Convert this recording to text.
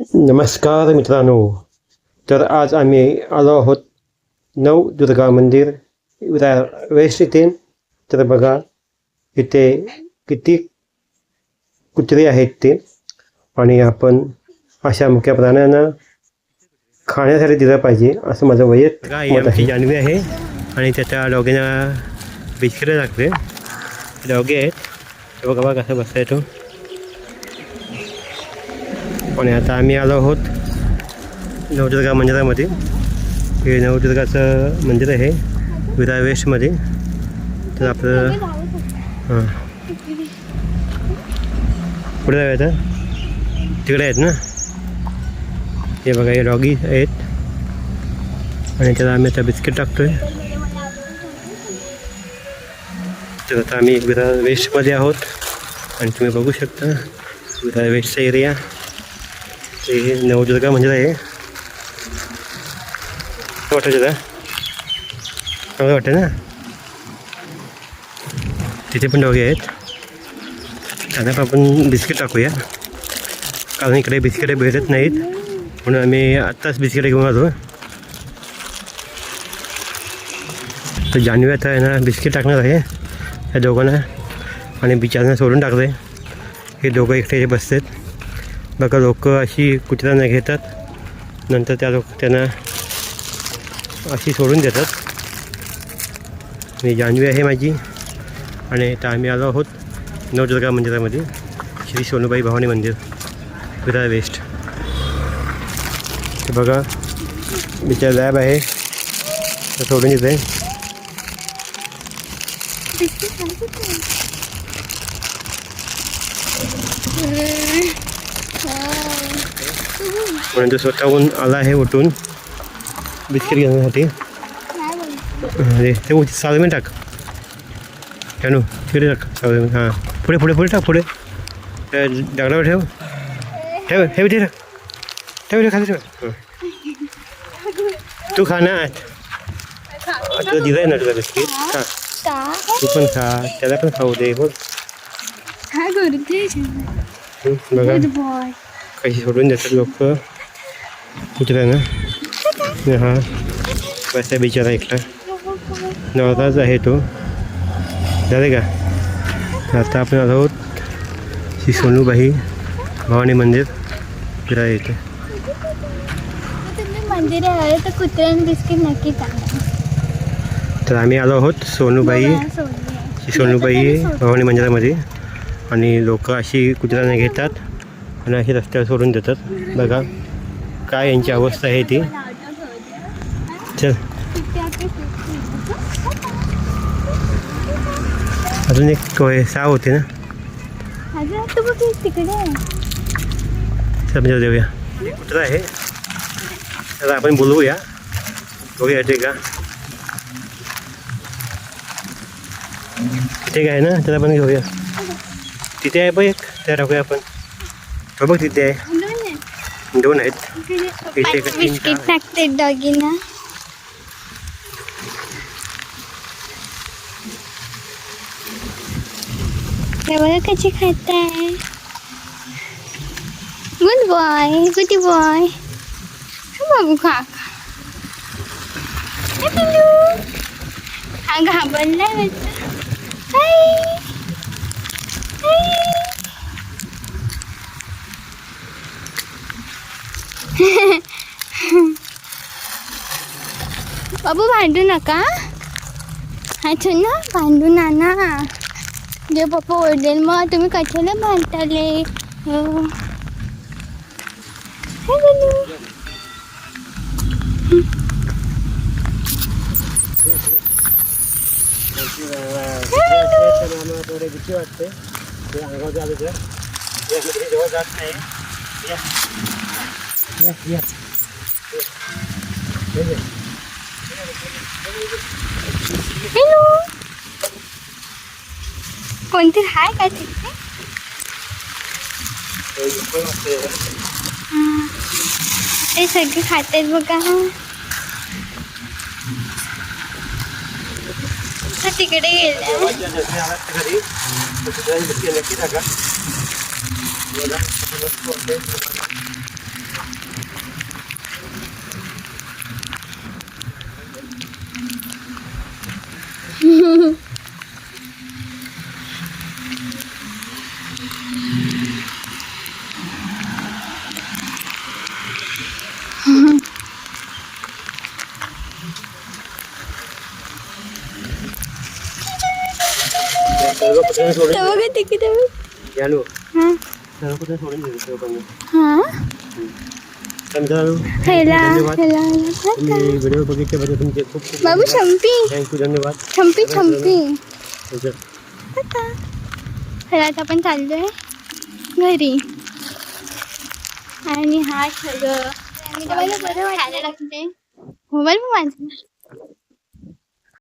नमस्कार मित्रांनो. तर आज आम्ही आलो आहोत नव दुर्गा मंदिर विरा वेस्ट इथे तर बघा इथे किती कुत्रे आहेत ते. आणि आपण अशा मुख्या प्राण्यांना खाण्यासाठी दिलं पाहिजे असं माझं वैयक्तिक आहे. जानवी आहे. आणि त्याच्या डॉगीना बिस्किटं लागते डॉगी आहेत. बघा बघा कसं बसता आणि आता आम्ही आलो आहोत नवदुर्गा मंदिरामध्ये. हे नवदुर्गाचं मंदिर आहे विरा वेस्टमध्ये. तर आपलं हां. पुढे जाऊया आता. तिकडे आहेत ना? हे बघा हे डॉगी आहेत. आणि त्याला आम्ही आता बिस्किट टाकतोय. तर आता आम्ही विरा वेस्टमध्ये आहोत. आणि तुम्ही बघू शकता विरा वेस्टचा एरिया हे नवदुर्गा मंदिर आहे. वाटतं तुला चांगलं वाटतं ना? तिथे पण डॉगे आहेत. आता आपण बिस्किट टाकूया. कारण इकडे बिस्किटे भेटत नाहीत. म्हणून आम्ही आत्ताच बिस्किटे घेऊन आलो. तर जान्हवी आता आहे ना बिस्किट टाकणार आहे. या दोघांना. आणि बिचारांना सोडून टाकलं आहे हे दोघं एकटे बसतात बघा लोक अशी कुत्र्यांना घेतात. नंतर त्या लोक त्यांना अशी सोडून देतात. मी जान्हवी आहे माझी आणि आता आम्ही आलो आहोत नवदुर्गा मंदिरामध्ये. श्री सोनूबाई भवानी मंदिर. विरा वेस्ट. ते बघा बिचार लॅब आहे. तर सोडून देते. म्हणून म्हणजे स्वतःहून आला आहे उठून. बिस्किट घेण्यासाठी. अरे ते उच- टाक. ठेवू तिकडे टाक सावळी हां. पुढे पुढे पुढे टाक पुढे. त्या दगडावर ठेव. ठेव ठेव इथे टाक ठेव इथे खाली ठेव. तू खा ना. तुला दिलं आहे ना तुला बिस्किट. खा. तू पण खा. त्याला पण खाऊ दे बोल. काय करते बघा. कशी सोडून देतात लोक. कुत्र्यांना हा बिचारा एकटा नवराच आहे तो. झाले का? आता आपण आलो आहोत श्री सोनूबाई भवानी मंदिर. फिरायला येते तुम्ही मंदिर आहे तर कुत्र्यान बिस्किट नक्की चांगलं तर आम्ही आलो आहोत सोनूबाई सोनूबाई भवानी मंदिरामध्ये. आणि लोक अशी कुत्र्यांना घेतात आणि अशी रस्त्यावर सोडून देतात. बघा काय यांची अवस्था आहे ती. चल. अजून एक कोय- सहा होते ना? आहे. समजा देऊया कुत्रा आहे? तर आपण बोलवूया. बघूया येते का तिथे काय ना? त्याला पण घेऊया. तिथे आहे बघ एक त्या टाकूया आपण हो बघ तिथे आहे दोन आहे. दोन आहेत इथे बिस्किट? टाकते डॉगीना बघा कशी खात आहे गुड बॉय गुड बॉय बाबू खा हे घाबरलाय. हाय. बाबू भांडू नका हा ना भांडू नाना जे पप्पा ओरडेल मग तुम्ही कशाला भांडताले हो. हाय गणू. थोडे भीती वाटते ते अंगावर आलं तर यामध्ये जवळ जात नाही या या या हॅलो कोणती हाय काय तिथे? ते सगळे खातात बघा. हा तिकडे गेला जेव्हा ज्या दिवशी आलात ना घरी तर तिथे नक्की नक्की टाका मला मस्त वाटते. कुठे सोडून तर बघा तिकीट यालो हां सर्व कुठे सोडून दिलं सर्व पण हां तर मित्रांनो व्हिडिओ बघितल्याबद्दल तुमचे खूप खूप बाबू शंपी. थँक्यू धन्यवाद. छंपी छंपी तुमचं तर आता. आपण घरी. आणि हा सगळं. मोबाईल पण माझा